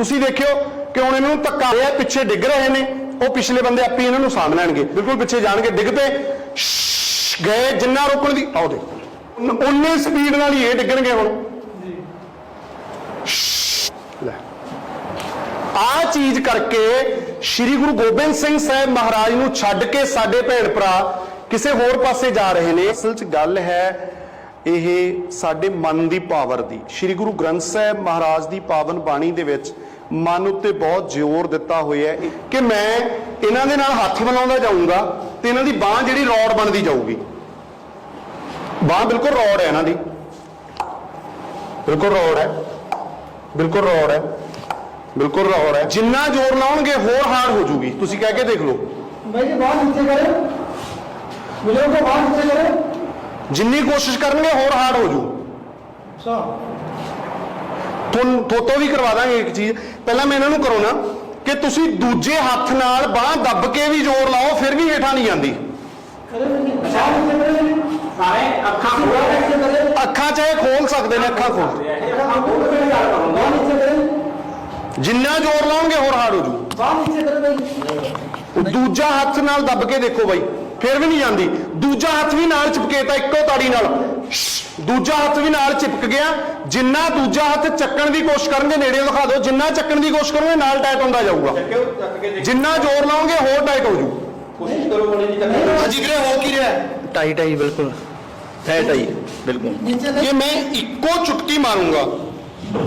ਤੁਸੀਂ ਦੇਖਿਓ ਕਿ ਹੁਣ ਇਹਨਾਂ ਨੂੰ ਧੱਕਾ ਰਿਹਾ ਪਿੱਛੇ ਡਿੱਗ ਰਹੇ ਨੇ। ਉਹ ਪਿਛਲੇ ਬੰਦੇ ਆਪੇ ਇਹਨਾਂ ਨੂੰ ਸਾਂਭ ਲੈਣਗੇ। ਬਿਲਕੁਲ ਪਿੱਛੇ ਜਾਣਗੇ ਡਿੱਗ ਪਏ ਗਏ ਜਿੰਨਾ ਰੋਕਣ ਦੀ ਆਓ ਦੇ ਉਨੇ ਸਪੀਡ ਨਾਲ ਹੀ ਇਹ ਡਿੱਗਣਗੇ ਹੁਣ। ਸ਼ਸ਼, ਲੈ। ਆ ਚੀਜ਼ ਕਰਕੇ ਸ੍ਰੀ ਗੁਰੂ ਗੋਬਿੰਦ ਸਿੰਘ ਸਾਹਿਬ ਮਹਾਰਾਜ ਨੂੰ ਛੱਡ ਕੇ ਸਾਡੇ ਭੈਣ ਭਰਾ ਕਿਸੇ ਹੋਰ ਪਾਸੇ ਜਾ ਰਹੇ ਨੇ। ਅਸਲ 'ਚ ਗੱਲ ਹੈ ਇਹ ਸਾਡੇ ਮਨ ਦੀ ਪਾਵਰ ਦੀ, ਸ੍ਰੀ ਗੁਰੂ ਗ੍ਰੰਥ ਸਾਹਿਬ ਮਹਾਰਾਜ ਦੀ ਪਾਵਨ ਬਾਣੀ ਦੇ ਵਿੱਚ ਮਨ ਉੱਤੇ ਬਹੁਤ ਜ਼ੋਰ ਦਿੱਤਾ ਹੋਇਆ ਹੈ ਕਿ ਮੈਂ ਇਹਨਾਂ ਦੇ ਨਾਲ ਹੱਥ ਮਿਲਾਉਂਦਾ ਜਾਊਂਗਾ ਤੇ ਇਹਨਾਂ ਦੀ ਬਾਹ ਜਿਹੜੀ ਰੌਡ ਬਣਦੀ ਜਾਊਗੀ। ਬਾਹ ਬਿਲਕੁਲ ਰੌਡ ਹੈ ਇਹਨਾਂ ਦੀ। ਬਿਲਕੁਲ ਰੌਡ ਹੈ। ਬਿਲਕੁਲ ਰੌਡ ਹੈ। ਬਿਲਕੁਲ ਰੌਡ ਹੈ। ਜਿੰਨਾ ਜ਼ੋਰ ਲਾਉਣਗੇ ਹੋਰ ਹਾਰ ਹੋ ਜੂਗੀ। ਤੁਸੀਂ ਕਹਿ ਕੇ ਦੇਖ ਲਓ। ਬਾਹ ਨੀਚੇ ਕਰੋ। ਮਿਲੋ ਕੋ ਬਾਹ ਨੀਚੇ ਕਰੋ। ਜਿੰਨੀ ਕੋਸ਼ਿਸ਼ ਕਰਨਗੇ ਹੋਰ ਹਾਰਡ ਹੋ ਜੂ ਤੁਹਾਨੂੰ ਫੋਟੋ ਵੀ ਕਰਵਾ ਦਾਂਗੇ ਇੱਕ ਚੀਜ਼। ਪਹਿਲਾਂ ਮੈਂ ਇਹਨਾਂ ਨੂੰ ਕਰੋ ਨਾ ਕਿ ਤੁਸੀਂ ਦੂਜੇ ਹੱਥ ਨਾਲ ਬਾਹ ਦੱਬ ਕੇ ਵੀ ਜ਼ੋਰ ਲਾਓ ਫਿਰ ਵੀ ਹੇਠਾਂ ਨਹੀਂ ਜਾਂਦੀ। ਅੱਖਾਂ ਖੋਲ ਅੱਖਾਂ ਚਾਹੇ ਖੋਲ ਸਕਦੇ ਨੇ ਅੱਖਾਂ ਖੋਲ। ਜਿੰਨਾ ਜ਼ੋਰ ਲਾਉਂਗੇ ਹੋਰ ਹਾਰਡ ਹੋ ਜੂ ਦੂਜਾ ਹੱਥ ਨਾਲ ਦੱਬ ਕੇ ਦੇਖੋ ਬਾਈ। ਫਿਰ ਵੀ ਨਹੀਂ ਜਾਂਦੀ। ਦੂਜਾ ਹੱਥ ਵੀ ਨਾਲ ਚਿਪਕੇਤਾ ਇੱਕੋ ਤਾੜੀ ਨਾਲ। ਦੂਜਾ ਹੱਥ ਵੀ ਨਾਲ ਚਿਪਕ ਗਿਆ। ਜਿੰਨਾ ਦੂਜਾ ਹੱਥ ਚੱਕਣ ਦੀ ਕੋਸ਼ਿਸ਼ ਕਰਨਗੇ ਨੇੜੇ ਦਿਖਾ ਦਿਓ ਜਿੰਨਾ ਚੱਕਣ ਦੀ ਕੋਸ਼ਿਸ਼ ਕਰੋਗੇ ਨਾਲ ਟਾਈਟ ਹੁੰਦਾ ਜਾਊਗਾ। ਜਿੰਨਾ ਜ਼ੋਰ ਲਾਓਗੇ ਹੋਰ ਟਾਈਟ ਹੋ ਜੂ। ਕੋਸ਼ਿਸ਼ ਕਰੋ ਹੋ ਕੀ ਰਿਹਾ? ਟਾਈਟ ਹੈ ਬਿਲਕੁਲ। ਟਾਈਟ ਹੈ ਬਿਲਕੁਲ। ਇਹ ਮੈਂ ਇੱਕੋ ਚੁਟਕੀ ਮਾਰੂੰਗਾ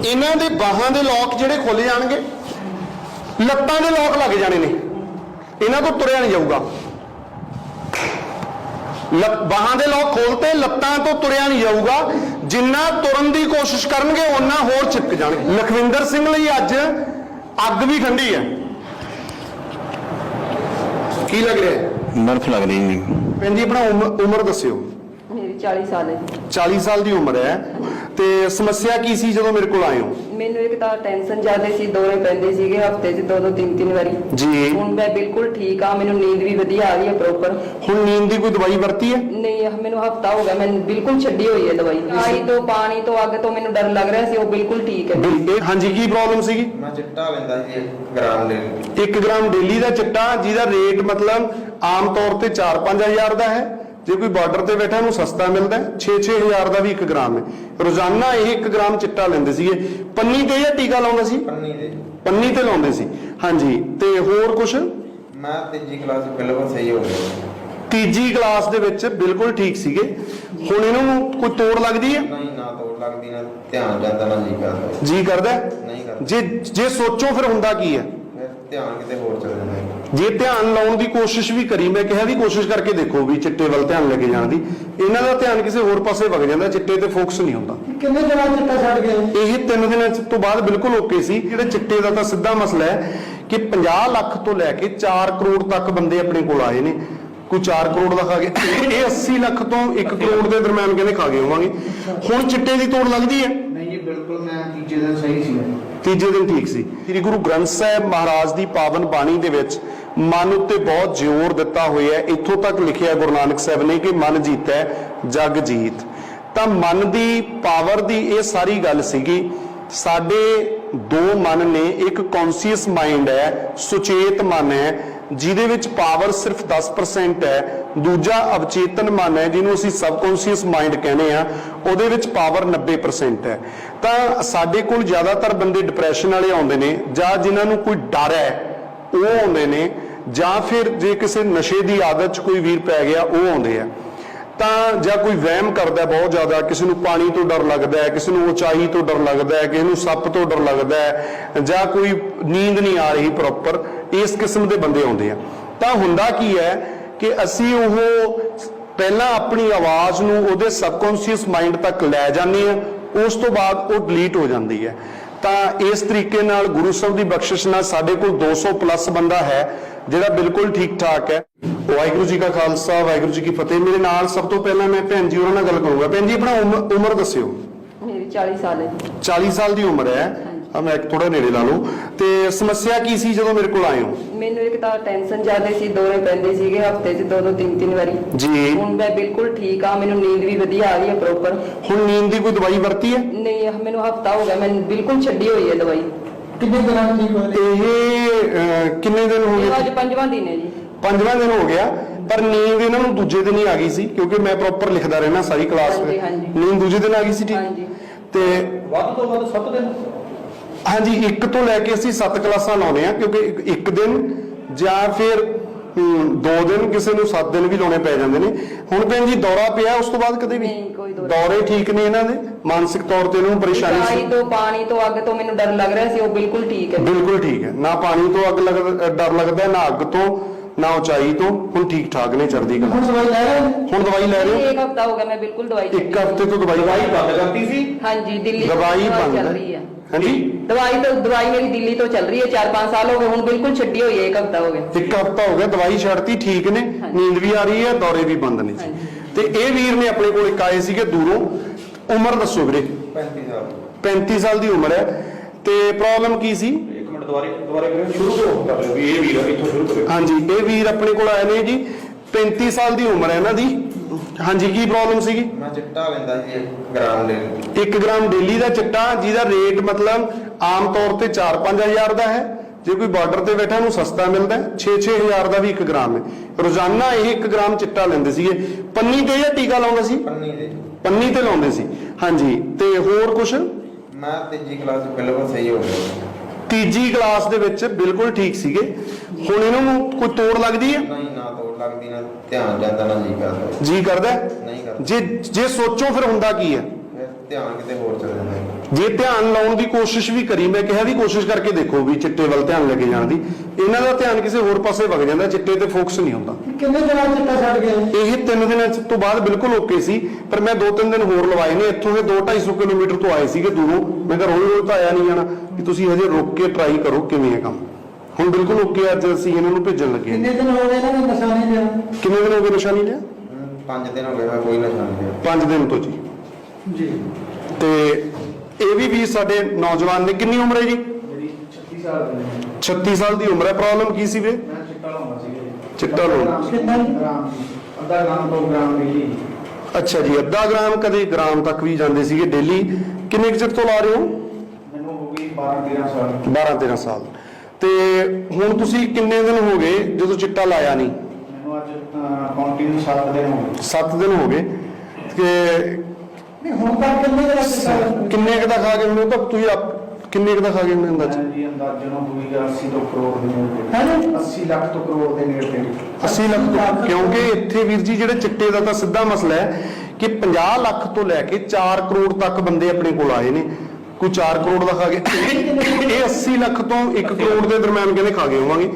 ਇਹਨਾਂ ਦੇ ਬਾਹਾਂ ਦੇ ਲੋਕ ਜਿਹੜੇ ਖੁੱਲ ਜਾਣਗੇ ਲੱਤਾਂ ਦੇ ਲੋਕ ਲੱਗ ਜਾਣੇ ਨੇ। ਇਹਨਾਂ ਤੋਂ ਤੁਰਿਆ ਨਹੀਂ ਜਾਊਗਾ। ਬਾਹਾਂ ਦੇ ਲੋਕ ਖੋਲਤੇ ਲੱਤਾਂ ਤੋਂ ਤੁਰਿਆ ਨਹੀਂ ਜਾਊਗਾ। ਜਿੰਨਾ ਤੁਰਨ ਦੀ ਕੋਸ਼ਿਸ਼ ਕਰਨਗੇ ਉਹਨਾਂ ਹੋਰ ਚਿਪਕ ਜਾਣਗੇ। ਲਖਵਿੰਦਰ ਸਿੰਘ ਲਈ ਅੱਜ ਅੱਗ ਵੀ ਠੰਡੀ ਹੈ। ਕੀ ਲੱਗ ਰਿਹਾ ਹੈ? ਲੱਗ ਰਹੀ ਜੀ ਭੈਣ ਆਪਣਾ ਉਮਰ- ਉਮਰ ਦੱਸਿਓ। ਮੇਰੀ 40 ਸਾਲ ਹੈ 40 ਸਾਲ ਦੀ ਉਮਰ ਹੈ। ਤੇ ਸਮੱਸਿਆ ਕੀ ਸੀ ਜਦੋਂ ਮੇਰੇ ਕੋਲ ਆਏ ਹੋ? ਮੈਨੂੰ ਇੱਕ ਤਾਂ ਟੈਨਸ਼ਨ ਜ਼ਿਆਦਾ ਸੀ ਦੌਰੇ ਪੈਂਦੇ ਸੀਗੇ ਹਫ਼ਤੇ 'ਚ ਦੋ ਦੋ ਤਿੰਨ ਤਿੰਨ ਵਾਰੀ। ਜੀ। ਹੁਣ ਮੈਂ ਬਿਲਕੁਲ ਠੀਕ ਆ ਮੈਨੂੰ ਨੀਂਦ ਵੀ ਵਧੀਆ ਆ ਰਹੀ ਹੈ ਪ੍ਰੋਪਰ ਹੁਣ ਨੀਂਦ ਦੀ ਕੋਈ ਦਵਾਈ ਵਰਤੀ ਹੈ? ਨਹੀਂ ਮੈਨੂੰ ਹਫਤਾ ਹੋ ਗਿਆ ਮੈਂ ਬਿਲਕੁਲ ਛੱਡੀ ਹੋਈ ਹੈ ਦਵਾਈ। ਆਈ ਤੋਂ ਪਾਣੀ ਤੋਂ ਅੱਗ ਤੋਂ ਮੈਨੂੰ ਡਰ ਲੱਗ ਰਿਹਾ ਸੀ ਉਹ ਬਿਲਕੁਲ ਠੀਕ ਹੈ। ਬਿਲ- ਇਹ- ਹਾਂਜੀ ਕੀ ਪ੍ਰੋਬਲਮ ਸੀਗੀ? ਮੈਂ ਚਿੱਟਾ ਲੈਂਦਾ ਸੀ ਗ੍ਰਾਮ ਦੇ 1 ਗ੍ਰਾਮ ਡੇਲੀ ਦਾ ਚਿੱਟਾ ਜਿਹਦਾ ਰੇਟ ਮਤਲਬ ਆਮ ਤੌਰ ਤੇ 4-5000 ਦਾ ਹੈ। ਜੇ ਕੋਈ ਬਾਰਡਰ ਤੇ ਬੈਠਾ ਉਹਨੂੰ ਸਸਤਾ ਮਿਲਦਾ 6-6000 ਦਾ ਵੀ 1 ਗ੍ਰਾਮ ਹੈ। ਰੋਜ਼ਾਨਾ ਇਹ 1 ਗ੍ਰਾਮ ਚਿੱਟਾ ਲੈਂਦੇ ਸੀਗੇ। ਪੰਨੀ ਤੇ ਜਾਂ ਟੀਕਾ ਲਾਉਂਦਾ ਸੀ? ਪੰਨੀ ਦੇ ਪੰਨੀ ਤੇ ਲਾਉਂਦੇ ਸੀ। ਹਾਂਜੀ ਤੇ ਹੋਰ ਕੁਝ ਮੈਂ ਤੀਜੀ ਕਲਾਸ ਬਿਲਕੁਲ ਸਹੀ ਹੋ ਗਿਆ। ਤੀਜੀ ਕਲਾਸ ਦੇ ਵਿੱਚ ਬਿਲਕੁਲ ਠੀਕ ਸੀਗੇ। ਹੁਣ ਇਹਨਾਂ ਕੋਈ ਤੋੜ ਲੱਗਦੀ ਹੈ? ਨਹੀਂ ਨਾ ਤੋੜ ਲੱਗਦੀ ਨਾ ਧਿਆਨ ਜਾਂਦਾ ਨਾ ਜੀ ਕਰਦਾ। ਜੀ ਕਰਦਾ? ਨਹੀਂ ਕਰਦਾ। ਜੇ ਜੇ ਸੋਚੋ ਫਿਰ ਹੁੰਦਾ ਕੀ ਹੈ? ਧਿਆਨ ਕਿਤੇ ਹੋਰ ਚਲ ਜਾਂਦਾ। ਹੈ। ਜੇ ਧਿਆਨ ਲਾਉਣ ਦੀ ਕੋਸ਼ਿਸ਼ ਵੀ ਕਰੀ ਮੈਂ ਕਿਹਾ ਵੀ ਕੋਸ਼ਿਸ਼ ਕਰਕੇ ਦੇਖੋ ਵੀ ਚਿੱਟੇ ਵੱਲ ਧਿਆਨ ਲੈ ਜਾਣ ਦੀ। ਇਹਨਾਂ ਦਾ ਧਿਆਨ ਕਿਸੇ ਹੋਰ ਪਾਸੇ ਵਗ ਜਾਂਦਾ ਚਿੱਟੇ ਤੇ ਫੋਕਸ ਨਹੀਂ ਹੁੰਦਾ। ਕਿੰਨੇ ਦਿਨਾਂ ਚਿੱਟਾ ਛੱਡ ਗਏ? ਇਹ ਤਿੰਨ ਦਿਨਾਂ ਤੋਂ ਬਾਅਦ ਬਿਲਕੁਲ ਓਕੇ ਸੀ। ਜਿਹੜੇ ਚਿੱਟੇ ਦਾ ਤਾਂ ਸਿੱਧਾ ਮਸਲਾ ਹੈ ਕਿ 50 ਲੱਖ ਤੋਂ ਲੈ ਕੇ 4 ਕਰੋੜ ਤੱਕ ਬੰਦੇ ਆਪਣੇ ਕੋਲ ਆਏ ਨੇ। ਕੋਈ 4 ਕਰੋੜ ਦਾ ਖਾ ਗਿਆ। ਇਹ 80 ਲੱਖ ਤੋਂ 1 ਕਰੋੜ ਦੇ ਦਰਮਿਆਨ ਕਹਿੰਦੇ ਖਾ ਗਏ ਹੋਵਾਂਗੇ। ਹੁਣ ਚਿੱਟੇ ਦੀ ਤੋੜ ਲੱਗਦੀ ਹੈ। ਤੀਜੇ ਦਿਨ ਸਹੀ ਸੀ। ਤੀਜੇ ਦਿਨ ਠੀਕ ਸੀ। ਸ੍ਰੀ ਗੁਰੂ ਗ੍ਰੰਥ ਸਾਹਿਬ ਮਹਾਰਾਜ ਦੀ ਪਾਵਨ ਬਾਣੀ ਦੇ ਵਿੱਚ ਮਨ ਉੱਤੇ ਬਹੁਤ ਜ਼ੋਰ ਦਿੱਤਾ ਹੋਇਆ ਹੈ। ਇੱਥੋਂ ਤੱਕ ਲਿਖਿਆ ਗੁਰੂ ਨਾਨਕ ਸਾਹਿਬ ਨੇ ਕਿ ਮਨ ਜੀਤੈ, ਜਗ ਜੀਤ। ਤਾਂ ਮਨ ਦੀ ਪਾਵਰ ਦੀ ਇਹ ਸਾਰੀ ਗੱਲ ਸੀਗੀ, ਸਾਡੇ ਦੋ ਮਨ ਨੇ, ਇੱਕ ਕੌਨਸ਼ੀਅਸ ਮਾਈਂਡ ਹੈ, ਸੁਚੇਤ ਮਨ ਹੈ, ਜਿਹਦੇ ਵਿੱਚ ਪਾਵਰ ਸਿਰਫ 10% ਹੈ, ਦੂਜਾ ਅਵਚੇਤਨ ਮਨ ਹੈ, ਜਿਹਨੂੰ ਅਸੀਂ ਸਬਕੌਂਸ਼ੀਅਸ ਮਾਈਂਡ ਕਹਿੰਦੇ ਆ ਉਹਦੇ ਵਿੱਚ ਪਾਵਰ 90% ਹੈ। ਤਾਂ ਸਾਡੇ ਕੋਲ ਜ਼ਿਆਦਾਤਰ ਬੰਦੇ ਡਿਪਰੈਸ਼ਨ ਵਾਲੇ ਆਉਂਦੇ ਨੇ, ਜਾਂ ਜਿਨ੍ਹਾਂ ਨੂੰ ਕੋਈ ਡਰ ਹੈ ਉਹ ਆਉਂਦੇ ਨੇ ਜਾਂ ਫਿਰ ਜੇ ਕਿਸੇ ਨਸ਼ੇ ਦੀ ਆਦਤ 'ਚ ਕੋਈ ਵੀਰ ਪੈ ਗਿਆ, ਉਹ ਆਉਂਦੇ ਆ। ਤਾਂ ਜਾਂ ਕੋਈ ਵਹਿਮ ਕਰਦਾ ਬਹੁਤ ਜ਼ਿਆਦਾ, ਕਿਸੇ ਨੂੰ ਪਾਣੀ ਤੋਂ ਡਰ ਲੱਗਦਾ ਹੈ, ਕਿਸੇ ਨੂੰ ਉਚਾਈ ਤੋਂ ਡਰ ਲੱਗਦਾ ਹੈ, ਕਿਸੇ ਨੂੰ ਸੱਪ ਤੋਂ ਡਰ ਲੱਗਦਾ ਹੈ, ਜਾਂ ਕੋਈ ਨੀਂਦ ਨਹੀਂ ਆ ਰਹੀ ਪ੍ਰੋਪਰ ਇਸ ਕਿਸਮ ਦੇ ਬੰਦੇ ਆਉਂਦੇ ਆ। ਤਾਂ ਹੁੰਦਾ ਕੀ ਹੈ ਕਿ ਅਸੀਂ ਉਹ ਪਹਿਲਾਂ ਆਪਣੀ ਆਵਾਜ਼ ਨੂੰ ਉਹਦੇ ਸਬਕੌਂਸ਼ੀਅਸ ਮਾਈਂਡ ਤੱਕ ਲੈ ਜਾਂਦੇ ਆ, ਉਸ ਤੋਂ ਬਾਅਦ ਉਹ ਡਿਲੀਟ ਹੋ ਜਾਂਦੀ ਹੈ। ਤਾਂ ਇਸ ਤਰੀਕੇ ਨਾਲ ਗੁਰੂ ਸਾਹਿਬ ਦੀ ਬਖਸ਼ਿਸ਼ ਨਾਲ ਸਾਡੇ ਕੋਲ 200 ਪਲੱਸ ਬੰਦਾ ਹੈ ਜਿਹੜਾ ਬਿਲਕੁਲ ਠੀਕ ਠਾਕ ਹੈ। ਵਾਹਿਗੁਰੂ ਜੀ ਕਾ ਖਾਲਸਾ ਵਾਹਿਗੁਰੂ ਜੀ ਕੀ ਫਤਿਹ। ਮੇਰੇ ਨਾਲ ਸਭ ਤੋਂ ਪਹਿਲਾਂ ਮੈਂ ਭੈਣ ਜੀ ਉਹਨਾਂ ਨਾਲ ਗੱਲ ਕਰੂੰਗਾ। ਭੈਣ ਜੀ ਆਪਣਾ ਉਮ- ਉਮਰ ਦੱਸਿਓ। ਮੇਰੀ 40 ਸਾਲ ਹੈ 40 ਸਾਲ ਦੀ ਉਮਰ ਹੈ। ਆ ਮੈਂ ਥੋੜਾ ਨੇੜੇ ਲਾ ਲਓ ਤੇ ਸਮੱਸਿਆ ਕੀ ਸੀ ਜਦੋਂ ਮੇਰੇ ਕੋਲ ਆਏ ਹੋ? ਮੈਨੂੰ ਇੱਕ ਤਾਂ ਟੈਨਸ਼ਨ ਜ਼ਿਆਦਾ ਸੀ ਦੌਰੇ ਪੈਂਦੇ ਸੀਗੇ ਹਫ਼ਤੇ 'ਚ ਦੋ ਦੋ ਤਿੰਨ ਤਿੰਨ ਵਾਰੀ। ਜੀ। ਹੁਣ ਮੈਂ ਬਿਲਕੁਲ ਠੀਕ ਆ ਮੈਨੂੰ ਨੀਂਦ ਵੀ ਵਧੀਆ ਆ ਰਹੀ ਹੈ ਪ੍ਰੋਪਰ ਹੁਣ ਨੀਂਦ ਦੀ ਕੋਈ ਦਵਾਈ ਵਰਤੀ ਹੈ? ਨਹੀਂ ਮੈਨੂੰ ਹਫਤਾ ਹੋ ਗਿਆ ਮੈਂ ਬਿਲਕੁਲ ਛੱਡੀ ਹੋਈ ਹੈ ਦਵਾਈ। ਕਿੰਨੇ ਦਿਨਾਂ ਠੀਕ ਹੋਏ ਇਹ ਅਹ, ਕਿੰਨੇ ਦਿਨ ਹੋ ਇਹ ਗਏ ਅੱਜ ਪੰਜਵਾਂ ਦਿਨ ਹੈ ਜੀ। ਪੰਜਵਾਂ ਦਿਨ ਹੋ ਗਿਆ ਪਰ ਨੀਂਦ ਇਹਨਾਂ ਨੂੰ ਦੂਜੇ ਦਿਨ ਹੀ ਆ ਗਈ ਸੀ ਕਿਉਂਕਿ ਮੈਂ ਪ੍ਰੋਪਰ ਲਿਖਦਾ ਰਹਿਣਾ ਸਾਰੀ ਕਲਾਸ ਹਾਂਜੀ, ਵਿੱਚ ਹਾਂਜੀ। ਨੀਂਦ ਦੂਜੇ ਦਿਨ ਆ ਗਈ ਸੀ ਹਾਂਜੀ। ਠੀਕ ਤੇ ਵੱਧ ਤੋਂ ਵੱਧ 7 ਦਿਨ? ਹਾਂਜੀ ਇੱਕ ਤੋਂ ਲੈ ਕੇ ਅਸੀਂ 7 ਕਲਾਸਾਂ ਲਾਉਨੇ ਆ ਕਿਉਂਕਿ ਇੱਕ- ਦਿਨ ਜਾਂ ਫਿਰ ਦੋ ਦਿਨ ਕਿਸੇ ਨੂੰ 7 ਦਿਨ ਵੀ ਲਾਉਣੇ ਪੈ ਜਾਂਦੇ ਨੇ। ਹੁਣ ਭੈਣ ਜੀ ਦੌਰਾ ਪਿਆ ਉਸ ਤੋਂ ਬਾਅਦ ਕਦੇ ਵੀ? ਨਹੀਂ, ਕੋਈ ਦੌਰਾ ਦੌਰੇ ਠੀਕ ਨੇ ਇਹਨਾਂ ਦੇ? ਮਾਨਸਿਕ ਤੌਰ ਤੇ ਇਹਨਾਂ ਨੂੰ ਪਰੇਸ਼ਾਨੀ ਸੀ? ਤੋਂ ਪਾਣੀ ਤੋਂ ਅੱਗ ਤੋਂ ਮੈਨੂੰ ਡਰ ਲੱਗ ਰਿਹਾ ਸੀ ਉਹ ਬਿਲਕੁਲ ਠੀਕ ਹੈ। ਬਿਲਕੁਲ ਠੀਕ ਹੈ। ਨਾ ਪਾਣੀ ਤੋਂ ਅੱਗ ਲੱਗ ਡਰ ਲੱਗਦਾ ਨਾ ਅੱਗ ਤੋਂ ਨਾ ਉਚਾਈ ਤੋਂ। ਹੁਣ ਠੀਕ ਠਾਕ ਨੇ ਚੜਦੀ ਕਲਾ। ਹੁਣ ਦਵਾਈ ਲੈ ਰਹੇ ਹੋ? ਹੁਣ ਦਵਾਈ ਲੈ ਰਹੇ ਹੋ? ਇੱਕ ਹਫਤਾ ਹੋ ਗਿਆ ਮੈਂ ਬਿਲਕੁਲ ਦਵਾਈ ਇੱਕ ਹਫ਼ਤੇ ਤੋਂ ਦਵਾਈ ਦਵਾਈ ਬੰਦ ਕਰਤੀ ਸੀ? ਹਾਂਜੀ ਦਿੱਲੀ ਤੋਂ ਦਵਾਈ ਬੰਦ ਚੱਲ ਹੈ। ਰਹੀ ਹੈ। ਹਾਂਜੀ? ਦਵਾਈ ਤਾਂ ਦਵਾਈ ਮੇਰੀ ਦਿੱਲੀ ਤੋਂ ਚੱਲ ਰਹੀ ਹੈ 4-5 ਸਾਲ ਹੋ ਗਏ ਹੁਣ ਬਿਲਕੁਲ ਛੱਡੀ ਹੋਈ ਹੈ ਇੱਕ ਹਫਤਾ ਹੋ ਗਿਆ। ਇੱਕ ਹਫ਼ਤਾ ਹੋ ਗਿਆ ਦਵਾਈ ਛੱਡਤੀ ਠੀਕ ਨੇ। ਨੀਂਦ ਵੀ ਆ ਰਹੀ ਹੈ ਦੌਰੇ ਵੀ ਬੰਦ ਨੇ ਜੀ। ਤੇ ਇਹ ਵੀਰ ਨੇ ਆਪਣੇ ਕੋਲ ਇੱਕ ਆਏ ਸੀਗੇ ਦੂਰੋਂ ਉਮਰ ਦੱਸੋ ਵੀਰੇ। 35 ਸਾਲ। 35 ਸਾਲ ਦੀ ਉਮਰ ਹੈ। ਤੇ ਪ੍ਰੋਬਲਮ ਕੀ ਸੀ? ਇੱਕ ਮਿੰਟ ਦੁਬਾਰੇ ਦੁਬਾਰੇ ਕਰਿਓ ਸ਼ੁਰੂ ਤੋਂ ਕਰ ਲਿਓ ਵੀ ਇਹ ਵੀਰ ਇੱਥੋਂ ਸ਼ੁਰੂ ਕਰਿਓ। ਹਾਂਜੀ ਇਹ ਵੀਰ ਆਪਣੇ ਕੋਲ ਆਏ ਨੇ ਜੀ। 35 ਸਾਲ ਦੀ ਉਮਰ ਹੈ ਇਹਨਾਂ ਦੀ। ਹਾਂਜੀ ਕੀ ਪ੍ਰੋਬਲਮ ਸੀਗੀ? ਮੈਂ ਚਿੱਟਾ ਲੈਂਦਾ ਸੀ 1 ਗ੍ਰਾਮ ਡੇਲੀ। 1 ਗ੍ਰਾਮ ਡੇਲੀ ਦਾ ਚਿੱਟਾ ਜਿਹਦਾ ਰੇਟ ਮਤਲਬ ਆਮ ਤੌਰ ਤੇ 4-5000 ਦਾ ਹੈ। ਜੇ ਕੋਈ ਬਾਰਡਰ ਤੇ ਬੈਠਾ ਉਹਨੂੰ ਸਸਤਾ ਮਿਲਦਾ 6-6000 ਦਾ ਵੀ 1 ਗ੍ਰਾਮ ਹੈ। ਰੋਜ਼ਾਨਾ ਇਹ 1 ਗ੍ਰਾਮ ਚਿੱਟਾ ਲੈਂਦੇ ਸੀਗੇ। ਪੰਨੀ ਤੇ ਜਾਂ ਟੀਕਾ ਲਾਉਂਦਾ ਸੀ? ਪੰਨੀ ਦੇ ਪੰਨੀ ਤੇ ਲਾਉਂਦੇ ਸੀ। ਹਾਂਜੀ ਤੇ ਹੋਰ ਕੁਝ ਮੈਂ ਤੀਜੀ ਕਲਾਸ ਬਿਲਕੁਲ ਸਹੀ ਹੋ ਗਿਆ। ਤੀਜੀ ਕਲਾਸ ਦੇ ਵਿੱਚ ਬਿਲਕੁਲ ਠੀਕ ਸੀਗੇ। ਹੁਣ ਇਹਨਾਂ ਨੂੰ ਕੋਈ ਤੋੜ ਲੱਗਦੀ ਹੈ? ਨਹੀਂ ਨਾ ਤੋੜ ਲੱਗਦੀ ਨਾ ਧਿਆਨ ਜਾਂਦਾ ਨਾ ਜੀ ਕਰਦਾ। ਜੀ ਕਰਦਾ? ਨਹੀਂ ਕਰਦਾ। ਜੇ ਜੇ ਸੋਚੋ ਫਿਰ ਹੁੰਦਾ ਕੀ ਹੈ? ਧਿਆਨ ਕਿਤੇ ਹੋਰ ਚਲੇ ਜਾਂਦਾ। ਜੇ ਧਿਆਨ ਲਾਉਣ ਦੀ ਕੋਸ਼ਿਸ਼ ਵੀ ਕਰੀ ਮੈਂ ਕਿਹਾ ਵੀ ਕੋਸ਼ਿਸ਼ ਕਰਕੇ ਦੇਖੋ ਵੀ ਚਿੱਟੇ ਵੱਲ ਧਿਆਨ ਲੈ ਕੇ ਜਾਣ ਦੀ। ਇਹਨਾਂ ਦਾ ਧਿਆਨ ਕਿਸੇ ਹੋਰ ਪਾਸੇ ਵਗ ਜਾਂਦਾ ਚਿੱਟੇ ਤੇ ਫੋਕਸ ਨਹੀਂ ਹੁੰਦਾ। ਕਿੰਨੇ ਦਿਨਾਂ ਚ ਚਿੱਟਾ ਛੱਡ ਗਏ ਇਹ ਤਿੰਨ ਦਿਨਾਂ ਚ- ਤੋਂ ਬਾਅਦ ਬਿਲਕੁਲ ਓਕੇ ਸੀ ਪਰ ਮੈਂ ਦੋ ਤਿੰਨ ਦਿਨ ਹੋਰ ਲਵਾਏ ਨੇ। ਇੱਥੋਂ ਦੇ 2-250 ਕਿਲੋਮੀਟਰ ਤੋਂ ਆਏ ਸੀਗੇ ਦੂਰੋਂ। ਮੈਂ ਕਿਹਾ ਰੋਜ਼ ਰੋਜ਼ ਤਾਂ ਆਇਆ ਨਹੀਂ ਜਾਣਾ ਕਿ ਤੁਸੀਂ ਹਜੇ ਰੁਕ ਕੇ ਟਰਾਈ ਕਰੋ ਕਿਵੇਂ ਹੈ ਕੰਮ। ਹੁਣ ਬਿਲਕੁਲ ਓਕੇ ਅੱਜ ਅਸੀਂ ਇਹਨਾਂ ਨੂੰ ਭੇਜਣ ਲੱਗੇ। ਕਿੰਨੇ ਦਿਨ ਹੋ ਗਏ ਇਹਨਾਂ ਨੇ ਨਸ਼ਾ ਨਹੀਂ ਲਿਆ? ਕਿੰਨੇ ਦਿਨ ਹੋ ਗਏ ਨਸ਼ਾ ਨਹੀਂ ਲਿਆ? ਹਮ, ਪੰਜ ਦਿਨ ਹੋ ਗਏ ਮੈਂ ਕੋਈ ਨਸ਼ਾ ਨਹੀਂ ਲਿਆ। 5 ਦਿਨ ਤੋਂ ਜੀ। ਜੀ। ਤੇ ਇਹ ਵੀ ਵੀ ਸਾਡੇ ਨੌਜਵਾਨ ਨੇ ਕਿੰਨੀ ਉਮਰ ਹੈ ਜੀ? ਮੇਰੀ 36 ਸਾਲ ਦੀ ਹੈ। 36 ਸਾਲ ਦੀ ਉਮਰ ਹੈ। ਪ੍ਰੋਬਲਮ ਕੀ ਸੀ ਵੀਰੇ? ਮੈਂ ਚਿੱਟਾ ਲਾਉਂਦਾ ਸੀ ਚਿੱਟਾ ਲਾਉਂਦਾ। ਕਿੰਨਾ? ਗ੍ਰਾਮ ਅੱਧਾ ਗ੍ਰਾਮ ਤੋਂ ਗ੍ਰਾਮ ਡੇਲੀ ਅੱਛਾ ਜੀ ਅੱਧਾ ਗ੍ਰਾਮ ਕਦੇ ਗ੍ਰਾਮ ਤੱਕ ਵੀ ਜਾਂਦੇ ਸੀਗੇ ਡੇਲੀ ਕਿੰਨੇ ਕੁ ਚਿਰ ਤੋਂ ਲਾ ਰਹੇ ਹੋ? ਮੈਨੂੰ ਹੋ ਗਈ 12 13 ਸਾਲ। 12 13 ਸਾਲ। ਤੇ ਹੁਣ ਤੁਸੀਂ ਕਿੰਨੇ ਦਿਨ ਹੋ ਗਏ ਜਦੋਂ ਚਿੱਟਾ ਲਾਇਆ ਨਹੀਂ? ਮੈਨੂੰ ਅੱਜ ਕੰਟੀਨਿਊ 7 ਦਿਨ ਹੋ ਗਏ। 7 ਦਿਨ ਹੋ ਗਏ। ਤੇ ਨਹੀਂ ਹੁਣ ਤੱਕ ਕਿੰਨੇ ਕੁ ਦਾ ਖਾ ਗਏ ਮੈਨੂੰ ਤਾਂ ਤੁਸੀਂ ਆਪ ਕਿੰਨੇ ਕੁ ਦਾ ਖਾ ਗਏ ਮੈਨੂੰ ਅੰਦਾਜ਼ਾ? ਜੀ ਅੰਦਾਜ਼ਨ ਹੋਈਗਾ 80 ਤੋਂ ਕਰੋੜ ਦੇ ਨੇੜੇ ਹੈ? ਨਾ? 80 ਲੱਖ ਤੋਂ ਕਰੋੜ ਦੇ ਨੇੜੇ ਤੇੜੇ 80 ਲੱਖ ਤੋਂ ਕਿਉਂਕਿ ਇੱਥੇ ਵੀਰ ਜੀ ਜਿਹੜੇ ਚਿੱਟੇ ਦਾ ਤਾਂ ਸਿੱਧਾ ਮਸਲਾ ਹੈ ਕਿ 50 ਲੱਖ ਤੋਂ ਲੈ ਕੇ 4 ਕਰੋੜ ਤੱਕ ਬੰਦੇ ਆਪਣੇ ਕੋਲ ਆਏ ਨੇ। ਕੋਈ 4 ਕਰੋੜ ਦਾ ਖਾ ਗਏ ਇਹ 80 ਲੱਖ ਤੋਂ 1 ਕਰੋੜ ਦੇ ਦਰਮਿਆਨ ਕਹਿੰਦੇ ਖਾ ਗਏ ਹੋਵਾਂਗੇ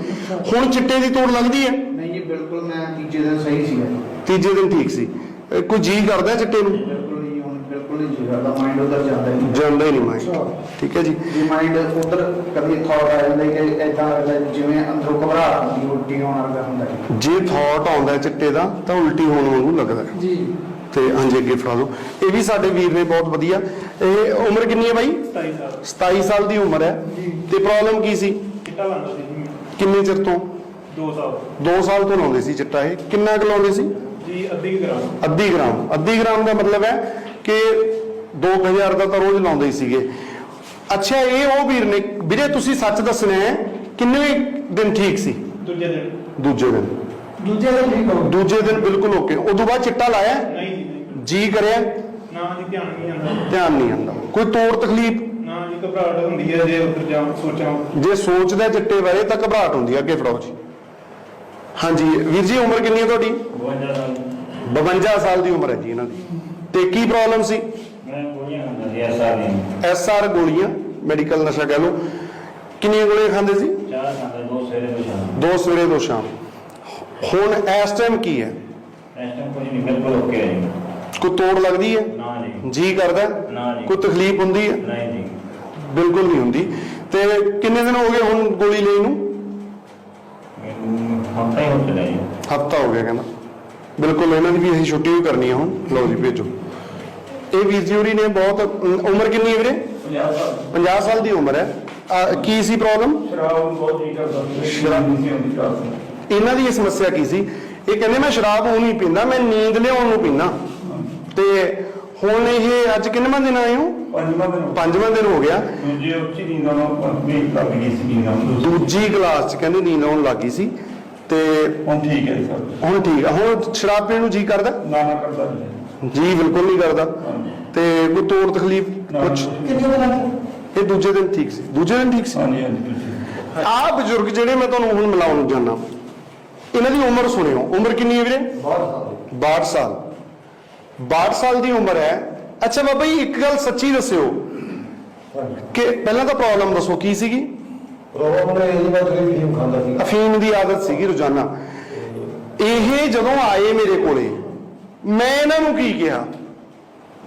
ਹੁਣ ਚਿੱਟੇ ਦੀ ਤੋੜ ਲੱਗਦੀ ਹੈ? ਨਹੀਂ ਜੀ ਬਿਲਕੁਲ ਮੈਂ ਤੀਜੇ ਦਿਨ ਸਹੀ ਸੀ ਤੀਜੇ ਦਿਨ ਠੀਕ ਸੀ। ਕੋਈ ਜੀ ਕਰਦਾ ਚਿੱਟੇ ਨੂੰ? ਬਿਲਕੁਲ ਨਹੀਂ ਹੁਣ ਬਿਲਕੁਲ ਨਹੀਂ ਜੀ ਕਰਦਾ ਮਾਈਂਡ ਉਧਰ ਜਾਂਦਾ ਹੀ ਨਹੀਂ। ਜਾਂਦਾ ਹੀ ਨਹੀਂ ਮਾਈਂਡ ਠੀਕ ਹੈ ਜੀ। ਜੇ ਮਾਈਂਡ ਉਧਰ ਕਦੀ ਥਾਟ ਆ ਜਾਂਦਾ ਕਿ ਇਦਾਂ ਲੱਗਦਾ ਜਿਵੇਂ ਅੰਦਰੋਂ ਘਬਰਾਹਟ ਹੁੰਦੀ ਉਲਟੀ ਹੋਣ ਲੱਗਾ ਹੁੰਦਾ ਜੇ ਥਾਟ ਆਉਂਦਾ ਚਿੱਟੇ ਦਾ ਤਾਂ ਉਲਟੀ ਹੋਣ ਵਾਂਗੂ ਲੱਗਦਾ। ਜੀ। ਤੇ ਹਾਂਜੀ ਅੱਗੇ ਫੜਾ ਦਿਓ। ਇਹ ਵੀ ਸਾਡੇ ਵੀਰ ਨੇ ਬਹੁਤ ਵਧੀਆ। ਇਹ ਉਮਰ ਕਿੰਨੀ ਹੈ ਬਾਈ? 27 ਸਾਲ। 27 ਸਾਲ ਦੀ ਉਮਰ ਹੈ। ਤੇ ਪ੍ਰੋਬਲਮ ਕੀ ਸੀ? ਚਿੱਟਾ ਲਾਉਂਦਾ ਸੀ ਕਿੰਨੇ ਚਿਰ ਤੋਂ? 2 ਸਾਲ। 2 ਸਾਲ ਤੋਂ ਲਾਉਂਦੇ ਸੀ ਚਿੱਟਾ ਇਹ। ਕਿੰਨਾ ਕੁ ਲਾਉਂਦੇ ਸੀ? ਜੀ ਅੱਧੀ ਗ੍ਰਾਮ। ਅੱਧੀ ਗ੍ਰਾਮ। ਅੱਧੀ ਗ੍ਰਾਮ ਦਾ ਮਤਲਬ ਹੈ ਕਿ 2000 ਦਾ ਤਾਂ ਰੋਜ਼ ਲਾਉਂਦੇ ਹੀ ਸੀਗੇ। ਅੱਛਾ ਇਹ ਉਹ ਵੀਰ ਨੇ ਵੀਰੇ ਤੁਸੀਂ ਸੱਚ ਦੱਸਣਾ ਹੈ ਕਿੰਨੇ ਦਿਨ ਠੀਕ ਸੀ? ਦੂਜੇ ਦਿਨ। ਦੂਜੇ ਦਿਨ। ਦੂਜੇ ਦਿਨ ਠੀਕ ਹੋ ਦੂਜੇ ਦਿਨ ਬਿਲਕੁਲ ਓਕੇ। ਉਦੋਂ ਬਾਅਦ ਚਿੱਟਾ ਲਾਇਆ? ਨਹੀਂ ਜੀ ਕਰਿਆ? ਨਾ ਜੀ ਧਿਆਨ ਨਹੀਂ ਆਉਂਦਾ। ਧਿਆਨ ਨਹੀਂ ਆਉਂਦਾ। ਕੋਈ ਤੋੜ ਤਕਲੀਫ? ਨਾ ਜੀ ਘਬਰਾਹਟ ਹੁੰਦੀ ਹੈ ਜੇ ਉੱਧਰ ਜਾ ਸੋਚਾਂ। ਜੇ ਸੋਚਦਾ ਚਿੱਟੇ ਬਾਰੇ ਤਾਂ ਘਬਰਾਹਟ ਹੁੰਦੀ ਹੈ। ਅੱਗੇ ਫੜਾਓ ਜੀ। ਹਾਂਜੀ ਵੀਰ ਜੀ ਉਮਰ ਕਿੰਨੀ ਹੈ ਤੁਹਾਡੀ? 52 ਸਾਲ 52 ਸਾਲ ਦੀ ਉਮਰ ਹੈ ਜੀ ਇਹਨਾਂ ਦੀ। ਤੇ ਕੀ ਪ੍ਰੋਬਲਮ ਸੀ? ਮੈਂ ਗੋਲੀਆਂ ਖਾਂਦਾ ਸੀ ਗੋਲੀਆਂ ਮੈਡੀਕਲ ਨਸ਼ਾ ਕਹਿ ਲਓ। ਕਿੰਨੀਆਂ ਗੋਲੀਆਂ ਖਾਂਦੇ ਸੀ? ਖਾਂਦਾ ਦੋ ਸਵੇਰੇ ਦੋ ਸ਼ਾਮ। ਦੋ ਸਵੇਰੇ ਦੋ ਸ਼ਾਮ। ਹੁਣ ਇਸ ਟਾਈਮ ਕੀ ਹੈ? ਇਸ ਟਾਈਮ ਕੋਈ ਨਹੀਂ ਬਿਲਕੁਲ ਓਕੇ ਹੈ ਜੀ ਕੋਈ ਤੋੜ ਲੱਗਦੀ ਹੈ? ਨਾ ਜੀ। ਜੀ ਕਰਦਾ ਹੈ? ਨਾ ਜੀ। ਕੋਈ ਤਕਲੀਫ ਹੁੰਦੀ ਹੈ? ਨਹੀਂ ਜੀ। ਬਿਲਕੁਲ ਨਹੀਂ ਹੁੰਦੀ। ਤੇ ਕਿੰਨੇ ਦਿਨ ਹੋ ਗਏ ਹੁਣ ਗੋਲੀ ਲਈ ਨੂੰ? ਹਫਤਾ ਹੀ ਹੋ ਹੋ ਗਿਆ ਕਹਿੰਦਾ। ਬਿਲਕੁਲ ਇਹਨਾਂ ਦੀ ਵੀ ਅਸੀਂ ਛੁੱਟੀ ਵੀ ਕਰਨੀ ਆ ਹੁਣ। ਲਓ ਜੀ ਭੇਜੋ। ਇਹ ਵੀਰ ਜੀ ਹੋਰੀ ਨੇ ਬਹੁਤ ਉਮਰ ਕਿੰਨੀ ਹੈ ਵੀਰੇ? 50 ਸਾਲ। ਦੀ ਉਮਰ ਹੈ। ਕੀ ਸੀ ਪ੍ਰੋਬਲਮ ਸ਼ਰਾਬ ਬਹੁਤ ਹੀ ਕਰਦਾ ਸੀ। ਸ਼ਰਾਬ। ਨਹੀਂ ਹੁੰਦੀ ਇਹਨਾਂ ਦੀ ਇਹ ਸਮੱਸਿਆ ਕੀ ਸੀ? ਇਹ ਕਹਿੰਦੇ ਮੈਂ ਸ਼ਰਾਬ ਉਹ ਨਹੀਂ ਪੀਂਦਾ ਮੈਂ ਨੀਂਦ ਲਿਆਉਣ ਨੂੰ ਪੀਂਦਾ। ਤੇ ਹੁਣ ਇਹ ਅੱਜ ਕਿੰਨਵਾਂ ਦਿਨ ਆਏ ਹੋ? ਪੰਜਵਾਂ ਦਿਨ ਪੰਜਵਾਂ ਦਿਨ ਹੋ ਗਿਆ। ਦੂਜੇ ਉੱਚੀ ਨੀਂਦ ਆਉਣਾ ਵੀ ਲੱਗ ਗਈ ਸੀ ਨੀਂਦ ਆਉਣ ਦੂਜੀ ਕਲਾਸ 'ਚ ਕਹਿੰਦੇ ਨੀਂਦ ਆਉਣ ਲੱਗੀ ਸੀ। ਤੇ ਹੁਣ ਠੀਕ ਹੈ ਸਰ। ਹੁਣ ਠੀਕ ਆ ਹੁਣ ਸ਼ਰਾਬ ਪੀਣ ਨੂੰ ਜੀ ਕਰਦਾ? ਨਾ ਨਾ ਕਰਦਾ ਨਹੀਂ ਜੀ ਬਿਲਕੁਲ ਨਹੀਂ ਕਰਦਾ। ਤੇ ਕੋਈ ਤੋੜ ਤਕਲੀਫ ਕੁਝ ਕਿੰਨੇ ਦਿਨ ਲੱਗੇ ਇਹ ਦੂਜੇ ਦਿਨ ਠੀਕ ਸੀ। ਦੂਜੇ ਦਿਨ ਠੀਕ ਸੀ। ਹਾਂਜੀ ਹਾਂਜੀ ਆਹ ਬਜ਼ੁਰਗ ਜਿਹੜੇ ਮੈਂ ਤੁਹਾਨੂੰ ਹੁਣ ਮਿਲਾਉਣ ਜਾਣਾ ਇਹਨਾਂ ਦੀ ਉਮਰ ਸੁਣਿਓ। ਉਮਰ ਕਿੰਨੀ ਹੈ ਵੀਰੇ? 62 ਸਾਲ। 62 ਸਾਲ। ਦੀ ਉਮਰ ਹੈ। ਅੱਛਾ ਬਾਬਾ ਜੀ ਇੱਕ ਗੱਲ ਸੱਚੀ ਦੱਸਿਓ ਕਿ ਪਹਿਲਾਂ ਤਾਂ ਪ੍ਰੋਬਲਮ ਦੱਸੋ ਕੀ ਸੀਗੀ? ਪ੍ਰੋਬਲਮ ਇਹ ਬਾਤ ਵੀ ਫੀਮ ਖਾਂਦਾ ਸੀ ਅਫੀਮ ਦੀ ਆਦਤ ਸੀਗੀ ਰੋਜ਼ਾਨਾ। ਇਹ ਜਦੋਂ ਆਏ ਮੇਰੇ ਕੋਲੇ ਮੈਂ ਇਹਨਾਂ ਨੂੰ ਕੀ ਕਿਹਾ?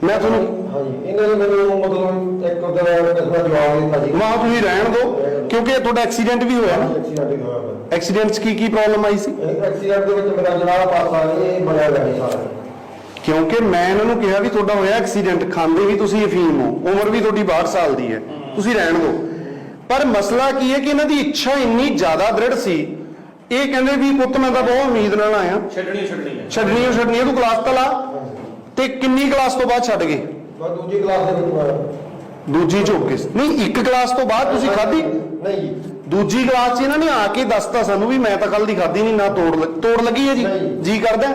ਮੈਂ ਤੁਹਾਨੂੰ ਹਾਂਜੀ ਇਹਨਾਂ ਨੇ ਮੈਨੂੰ ਮਤਲਬ ਇੱਕ ਉਧਰ ਕਿਸਮਾ ਜਵਾਬ ਦਿੱਤਾ ਜੀ? ਮਾਂ ਤੁਸੀਂ ਰਹਿਣ ਦਿਓ ਕਿਉਂਕਿ ਇਹ ਤੁਹਾਡਾ ਐਕਸੀਡੈਂਟ ਵੀ ਹੋਇਆ ਨਾ। ਐਕਸੀਡੈਂਟ ਹੀ ਹੋਇਆ। ਮੇਰਾ। ਐਕਸੀਡੈਂਟ 'ਚ ਕੀ ਕੀ ਪ੍ਰੋਬਲਮ ਆਈ ਸੀ? ਇਹ ਐਕਸੀਡੈਂਟ ਦੇ ਵਿੱਚ ਮੇਰਾ ਜਨਾਬ ਪਾਸਾ ਇਹ ਬਣਿਆ ਹੋਇਆ ਸਾਰਾ। ਕਿਉਂਕਿ ਮੈਂ ਇਹਨਾਂ ਨੂੰ ਕਿਹਾ ਵੀ ਤੁਹਾਡਾ ਹੋਇਆ ਐਕਸੀਡੈਂਟ ਖਾਂਦੇ ਵੀ ਤੁਸੀਂ ਅਫੀਮ ਹੋ। ਉਮਰ ਵੀ ਤੁਹਾਡੀ 62 ਸਾਲ ਦੀ ਹੈ। ਤੁਸੀਂ ਰਹਿਣ ਦਿਓ। ਪਰ ਮਸਲਾ ਕੀ ਹੈ ਕਿ ਇਹਨਾਂ ਦੀ ਇੱਛਾ ਇੰਨੀ ਜ਼ਿਆਦਾ ਦ੍ਰਿੜ ਸੀ ਇਹ ਕਹਿੰਦੇ ਵੀ ਪੁੱਤ ਮੈਂ ਤਾਂ ਬਹੁਤ ਉਮੀਦ ਨਾਲ ਆਇਆ। ਛੱਡਣੀ ਛੱਡਣੀ ਹੈ। ਛੱਡਣੀ ਓ ਛੱਡਣੀ ਤੂੰ ਕਲਾਸ ਤਾਂ ਲਾ। ਤੇ ਕਿੰਨੀ ਕਲਾਸ ਤੋਂ ਬਾਅਦ ਛੱਡ ਗਏ? ਮੈਂ ਦੂਜੀ ਕਲਾਸ ਦੇ ਵਿੱਚ ਦੂਜੀ ਕੇ ਨਹੀਂ ਇੱਕ ਕਲਾਸ ਤੋਂ ਬਾਅਦ ਤੁਸੀਂ ਖਾਧੀ? ਨਹੀਂ। ਜੀ ਦੂਜੀ ਕਲਾਸ 'ਚ ਇਹਨਾਂ ਨੇ ਆ ਕੇ ਦੱਸਤਾ ਸਾਨੂੰ ਵੀ ਮੈਂ ਤਾਂ ਕੱਲ ਦੀ ਖਾਧੀ ਨਹੀਂ ਨਾ ਤੋੜ ਲੱਗ- ਤੋੜ ਲੱਗੀ ਹੈ ਜੀ? ਨਹੀਂ। ਜੀ ਕਰਦਾ।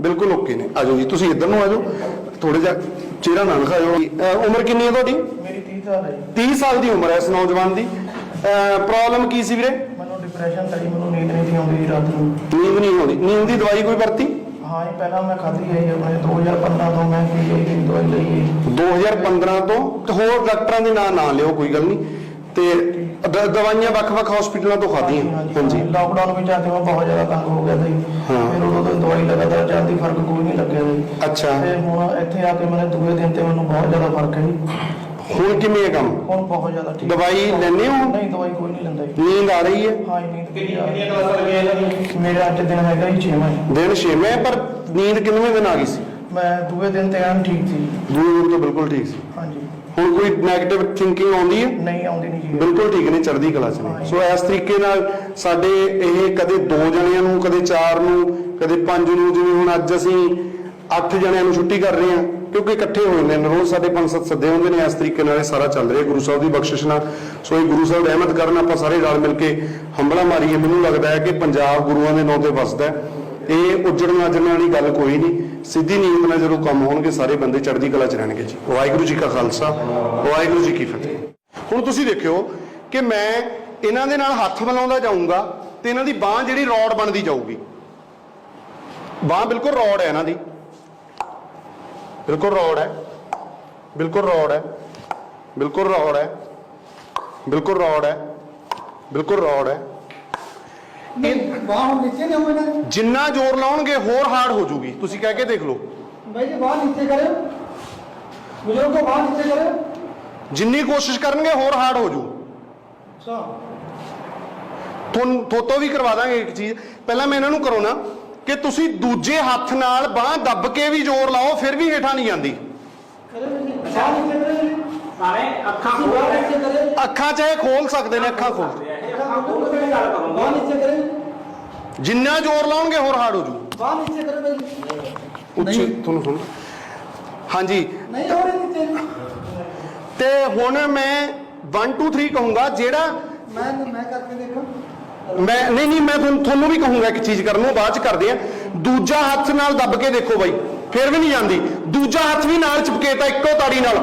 ਬਿਲਕੁਲ ਓਕੇ ਨੇ। ਆਜੋ ਜੀ ਤੁਸੀਂ ਇੱਧਰ ਨੂੰ ਆਜੋ ਥੋੜੇ ਜਿਹਾ ਚਿਹਰਾ ਨਾ ਦਿਖਾਇਓ। ਅਹ ਉਮਰ ਕਿੰਨੀ ਹੈ ਤੁਹਾਡੀ? ਮੇਰੀ 30 ਸਾਲ ਹੈ ਜੀ। 30 ਸਾਲ ਦੀ ਉਮਰ ਹੈ ਇਸ ਨੌਜਵਾਨ ਦੀ। ਪ੍ਰੋਬਲਮ ਕੀ ਸੀ ਵੀਰੇ? ਡਿਪਰੈਸ਼ਨ ਤਾਂ ਜੀ ਮੈਨੂੰ ਨੀਂਦ ਨਹੀਂ ਸੀ ਆਉਂਦੀ ਰਾਤ ਨੂੰ। ਨੀਂਦ ਨਹੀਂ ਆਉਂਦੀ। ਨੀਂਦ ਦੀ ਦਵਾਈ ਕੋਈ ਵਰਤੀ? ਹਾਂ ਜੀ ਪਹਿਲਾਂ ਮੈਂ ਖਾਧੀ ਹੈ ਜੀ ਆਪਣੇ 2015 ਤੋਂ ਮੈਂ ਹੈ ਜੀ ਦਵਾਈ ਲਈ ਹੈ 2015 ਤੋਂ? ਤੇ ਹੋਰ ਡਾਕਟਰਾਂ ਦੇ ਨਾਂ ਨਾ ਲਿਓ ਕੋਈ ਗੱਲ ਨਹੀਂ। ਤੇ ਦ- ਦਵਾਈਆਂ ਵੱਖ-ਵੱਖ ਹਸਪੀਟਲਾਂ ਤੋਂ ਖਾਧੀਆਂ। ਹਾਂਜੀ ਲਾਕਡਾਊਨ ਵਿੱਚ ਆ ਕੇ ਮੈਂ ਬਹੁਤ ਜ਼ਿਆਦਾ ਤੰਗ ਹੋ ਗਿਆ ਸੀ। ਹਾਂ। ਫਿਰ ਉਦੋਂ ਤੋਂ ਦਵਾਈ ਲਗਾਤਾਰ ਚੱਲਦੀ ਫ਼ਰਕ ਕੋਈ ਨਹੀਂ ਲੱਗਿਆ ਜੀ। ਅੱਛਾ। ਤੇ ਹੁਣ ਇੱਥੇ ਆ ਕੇ ਮੈਨੂੰ ਦੂਏ ਦਿਨ ਤੇ ਮੈਨੂੰ ਬਹੁਤ ਜ਼ਿਆਦਾ ਫ਼ਰਕ ਹੈ ਜੀ। ਹੁਣ ਕਿਵੇਂ ਹੈ ਕੰਮ? ਹੁਣ ਬਹੁਤ ਜ਼ਿਆਦਾ ਠੀਕ। ਦਵਾਈ ਲੈਂਦੇ ਹੋ? ਨਹੀਂ ਦਵਾਈ ਕੋਈ ਨਹੀਂ ਲੈਂਦਾ ਜੀ। ਨੀਂਦ ਆ ਰਹੀ ਹੈ? ਹਾਂ ਜੀ ਨੀਂਦ ਕਿੰਨੀ ਕਿੰਨੀਆਂ ਕਲਾਸਾਂ ਲੱਗੀਆਂ ਇਹਨਾਂ ਦੀ ਮੇਰਾ ਅੱਜ ਦਿਨ ਹੈਗਾ ਜੀ 6ਵਾਂ ਜੀ। ਦਿਨ ਛੇਵੇਂ ਪਰ ਨੀਂਦ ਕਿੰਨਵੇਂ ਦਿਨ ਆ ਗਈ ਸੀ? ਮੈਂ ਦੂਏ ਦਿਨ ਤੇ ਐਨ ਠੀਕ ਸੀ ਦੂਏ ਦਿਨ ਤੋਂ ਬਿਲਕੁਲ ਠੀਕ ਸੀ। ਹਾਂਜੀ ਹੁਣ ਕੋਈ 네ਗੇਟਿਵ ਥਿੰਕਿੰਗ ਆਉਂਦੀ ਹੈ? ਨਹੀਂ ਆਉਂਦੀ ਨਹੀਂ ਜੀ। ਬਿਲਕੁਲ ਠੀਕ ਨੇ ਚੜ੍ਹਦੀ ਕਲਾ ਚ ਨੇ। ਸੋ ਇਸ ਤਰੀਕੇ ਨਾਲ ਸਾਡੇ ਇਹ ਕਦੇ ਦੋ ਜਣਿਆਂ ਨੂੰ ਕਦੇ ਚਾਰ ਨੂੰ ਕਦੇ ਪੰਜ ਨੂੰ ਜਿਵੇਂ ਹੁਣ ਅੱਜ ਅਸੀਂ ਅੱਠ ਜਣਿਆਂ ਨੂੰ ਛੁੱਟੀ ਕਰ ਰਹੇ ਹਾਂ ਕਿਉਂਕਿ ਇਕੱਠੇ ਹੋਏ ਨੇ ਰੋਜ਼ ਸਾਡੇ ਪੰਜ ਸੱਤ ਸੱਦੇ ਹੁੰਦੇ ਨੇ, ਇਸ ਤਰੀਕੇ ਨਾਲ ਇਹ ਸਾਰਾ ਚੱਲ ਰਿਹਾ, ਗੁਰੂ ਸਾਹਿਬ ਦੀ ਬਖਸ਼ਿਸ਼ ਨਾਲ। ਸੋ ਇਹ ਗੁਰੂ ਸਾਹਿਬ ਰਹਿਮਤ ਕਰਨ, ਆਪਾਂ ਸਾਰੇ ਰਲ ਮਿਲ ਕੇ ਹੰਬਲਾ ਮਾਰੀਏ। ਮੈਨੂੰ ਲੱਗਦਾ ਹੈ ਕਿ ਪੰਜਾਬ ਗੁਰੂਆਂ ਦੇ ਨਾਂ ਤੇ ਵਸਦਾ ਹੈ। ਇਹ ਉੱਜੜ ਆਜਣ ਵਾਲੀ ਗੱਲ ਕੋਈ ਨਹੀਂ। ਸਿੱਧੀ ਨੀਂਦ ਨਾਲ ਜਦੋਂ ਕੰਮ ਹੋਣਗੇ, ਸਾਰੇ ਬੰਦੇ ਚੜ੍ਹਦੀ ਕਲਾ ਚ ਰਹਿਣਗੇ ਜੀ। ਵਾਹਿਗੁਰੂ ਜੀ ਕਾ ਖਾਲਸਾ, ਵਾਹਿਗੁਰੂ ਜੀ ਕੀ ਫਤਿਹ। ਹੁਣ ਤੁਸੀਂ ਦੇਖਿਓ ਕਿ ਮੈਂ ਇਹਨਾਂ ਦੇ ਨਾਲ ਹੱਥ ਮਿਲਾਉਂਦਾ ਜਾਊਂਗਾ ਤੇ ਇਹਨਾਂ ਦੀ ਬਾਹ ਜਿਹੜੀ ਰੋਡ ਬਣਦੀ ਜਾਊਗੀ। ਬਾਹ ਬਿਲਕੁਲ ਰੋਡ ਹੈ ਇਹਨਾਂ ਦੀ। ਬਿਲਕੁਲ ਰੌੜ ਹੈ। ਬਿਲਕੁਲ ਰੌੜ ਹੈ। ਬਿਲਕੁਲ ਰੌੜ ਹੈ। ਬਿਲਕੁਲ ਰੌੜ ਹੈ। ਬਿਲਕੁਲ ਰੌੜ ਹੈ। ਇਹ ਬਾਹ ਹੁਣ ਨੀਚੇ ਨਹੀਂ ਹੋਣਾ ਜਿੰਨਾ ਜ਼ੋਰ ਲਾਉਣਗੇ ਹੋਰ ਹਾਰਡ ਹੋ ਜੂਗੀ। ਤੁਸੀਂ ਕਹਿ ਕੇ ਦੇਖ ਲਓ। ਬਾਈ ਜੀ ਬਾਹ ਨੀਚੇ ਕਰਿਓ ਬਜ਼ੁਰਗੋ ਬਾਹ ਨੀਚੇ ਕਰਿਓ ਜਿੰਨੀ ਕੋਸ਼ਿਸ਼ ਕਰਨਗੇ ਹੋਰ ਹਾਰਡ ਹੋ ਜੂ। ਅੱਛਾ। ਤੁਹਾਨੂੰ ਵੀ ਕਰਵਾ ਦਾਂਗੇ ਇੱਕ ਚੀਜ਼। ਪਹਿਲਾਂ ਮੈਂ ਇਹਨਾਂ ਨੂੰ ਕਰੋ ਨਾ। ਕਿ ਤੁਸੀਂ ਦੂਜੇ ਹੱਥ ਨਾਲ ਬਾਹ ਦੱਬ ਕੇ ਵੀ ਜ਼ੋਰ ਲਾਓ ਫਿਰ ਵੀ ਹੇਠਾਂ ਨਹੀਂ ਜਾਂਦੀ। ਅੱਖਾਂ ਚਾਹੇ ਖੋਲ ਸਕਦੇ ਨੇ ਅੱਖਾਂ ਖੋਲ। ਜਿੰਨਾ ਜ਼ੋਰ ਲਾਉਣਗੇ ਹੋਰ ਹਾਰਡ ਹੋ ਜੂ। ਤੁਹਾਨੂੰ ਹਾਂਜੀ। ਤੇ ਹੁਣ ਮੈਂ 1 2 3 ਕਹੂੰਗਾ ਜਿਹੜਾ ਮੈਂ ਮੈਂ ਕਰਕੇ ਦੇਖਾਂ। ਮੈਂ ਨਹੀਂ ਨਹੀਂ ਮੈਂ ਤੁਹਾਨੂੰ ਵੀ ਕਹੂੰਗਾ ਇੱਕ ਚੀਜ਼ ਕਰਨ ਨੂੰ ਬਾਅਦ ਚ ਕਰਦੇ ਆ। ਦੂਜਾ ਹੱਥ ਨਾਲ ਦੱਬ ਕੇ ਦੇਖੋ ਬਾਈ ਫਿਰ ਵੀ ਨਹੀਂ ਜਾਂਦੀ। ਦੂਜਾ ਹੱਥ ਵੀ ਨਾਲ ਚਿਪਕੇਤਾ ਇੱਕੋ ਤਾੜੀ ਨਾਲ।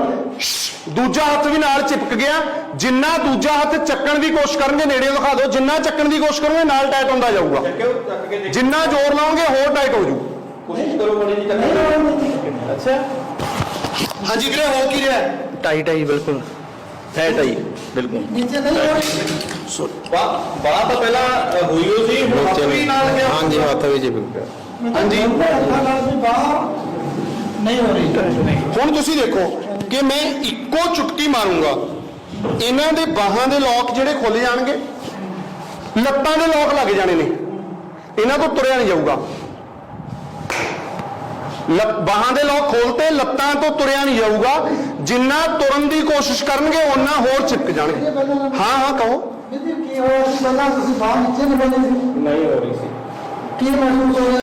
ਦੂਜਾ ਹੱਥ ਵੀ ਨਾਲ ਚਿਪਕ ਗਿਆ। ਜਿੰਨਾ ਦੂਜਾ ਹੱਥ ਚੱਕਣ ਦੀ ਕੋਸ਼ਿਸ਼ ਕਰਨਗੇ ਨੇੜੇ ਦਿਖਾ ਦਿਓ ਜਿੰਨਾ ਚੱਕਣ ਦੀ ਕੋਸ਼ਿਸ਼ ਕਰੋਗੇ ਨਾਲ ਟਾਈਟ ਹੁੰਦਾ ਜਾਊਗਾ। ਜਿੰਨਾ ਜ਼ੋਰ ਲਾਓਗੇ ਹੋਰ ਟਾਈਟ ਹੋ ਜਾਊਗਾ ਕੋਸ਼ਿਸ਼ ਕਰੋ ਬੜੀ ਜੀ ਚੱਕਣ ਅੱਛਾ। ਹਾਂਜੀ ਵੀਰੇ ਹੋ ਕੀ ਰਿਹਾ? ਟਾਈਟ ਹੈ ਬਿਲਕੁਲ। ਫੈਟ ਹੈ ਬਿਲਕੁਲ। ਬਾਤ ਤਾਂ ਹੋਈ ਹੋ ਸੀ ਹੱਥ ਹਾਂਜੀ ਹੱਥ ਵੀ ਜੀ ਬਿਲਕੁਲ ਹਾਂਜੀ। ਨਹੀਂ ਹੋ ਰਹੀ। ਹੁਣ ਤੁਸੀਂ ਦੇਖੋ ਕਿ ਮੈਂ ਇੱਕੋ ਚੁਟਕੀ ਮਾਰੂੰਗਾ। ਇਹਨਾਂ ਦੇ ਬਾਹਾਂ ਦੇ ਲੋਕ ਜਿਹੜੇ ਖੁੱਲ ਜਾਣਗੇ ਲੱਤਾਂ ਦੇ ਲੋਕ ਲੱਗ ਜਾਣੇ ਨੇ। ਇਹਨਾਂ ਤੋਂ ਤੁਰਿਆ ਨਹੀਂ ਜਾਊਗਾ। ਬਾਹਾਂ ਦੇ ਲੋਕ ਖੋਲਤੇ ਲੱਤਾਂ ਤੋਂ ਤੁਰਿਆ ਨਹੀਂ ਜਾਊਗਾ। ਜਿੰਨਾ ਤੁਰਨ ਦੀ ਕੋਸ਼ਿਸ਼ ਕਰਨਗੇ ਉਹਨਾਂ ਹੋਰ ਚਿਪਕ ਜਾਣਗੇ। ਹਾਂ ਹਾਂ ਕਹੋ। ਕੀ ਹੋਇਆ ਸੀ? ਪਹਿਲਾਂ ਤੁਸੀਂ ਬਾਹਰ ਨੀਚੇ ਨਹੀਂ ਬਣੇ ਸੀ? ਨਹੀਂ ਹੋ ਰਹੀ ਸੀ। ਕੀ ਮਹਿਸੂਸ ਹੋਇਆ